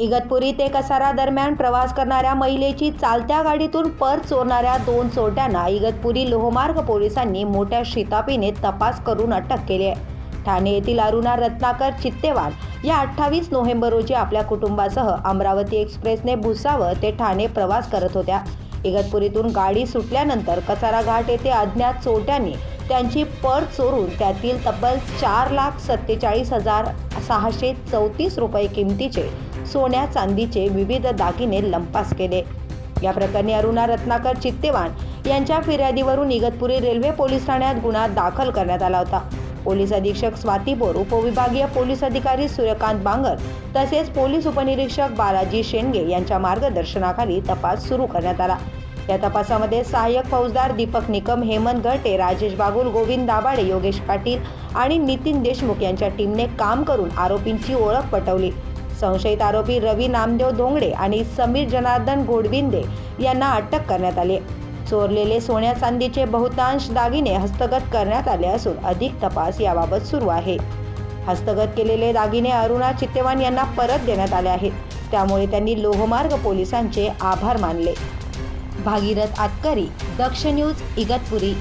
इगतपुरी ते कसारा दरम्यान प्रवास करणाऱ्या महिलेची चालत्या गाडीतून पर चोरणाऱ्या दोन चोरट्यांना इगतपुरी लोहमार्ग पोलिसांनी मोठ्या शितापीने तपास करून अटक केली आहे. ठाणे येथील अरुणा रत्नाकर चित्तेवाल या अठ्ठावीस नोव्हेंबर रोजी आपल्या कुटुंबासह अमरावती एक्सप्रेसने भुसावळ ते ठाणे प्रवास करत होत्या. इगतपुरीतून गाडी सुटल्यानंतर कसारा घाट येथे अज्ञात चोरट्यांनी त्यांची पर्स चोरून त्यातील तब्बल चार लाख सत्तेचाळीस हजार सहाशे चौतीस रुपये किमतीचे सोन्या चांदीचे विविध दागिने लंपास केले. या प्रकरणी अरुणा रत्नाकर चित्तेवान यांच्या फिर्यादीवरून इगतपुरी रेल्वे पोलीस ठाण्यात गुन्हा दाखल करण्यात आला होता. पोलीस अधीक्षक स्वाती बोर उपविभागीय पोलीस अधिकारी सूर्यकांत बांगर तसेच पोलीस उपनिरीक्षक बालाजी शेंडगे यांच्या मार्गदर्शनाखाली तपास सुरू करण्यात आला. या तपासामध्ये सहाय्यक फौजदार दीपक निकम हेमंत गटे राजेश बागुल गोविंद दाभाडे योगेश पाटील आणि नितीन देशमुख यांच्या टीमने काम करून आरोपींची ओळख पटवली. संशयित आरोपी रवी नामदेव दोंगडे आणि समीर जनार्दन गोडविंदे यांना अटक करण्यात आली. चोरलेले सोन्या चांदीचे बहुतांश दागिने हस्तगत करण्यात आले असून अधिक तपास याबाबत सुरू आहे. हस्तगत केलेले दागिने अरुणा चित्तेवान यांना परत देण्यात आले आहेत. त्यामुळे त्यांनी लोहमार्ग पोलिसांचे आभार मानले. भागीरथ आतकरी दक्ष न्यूज इगतपुरी.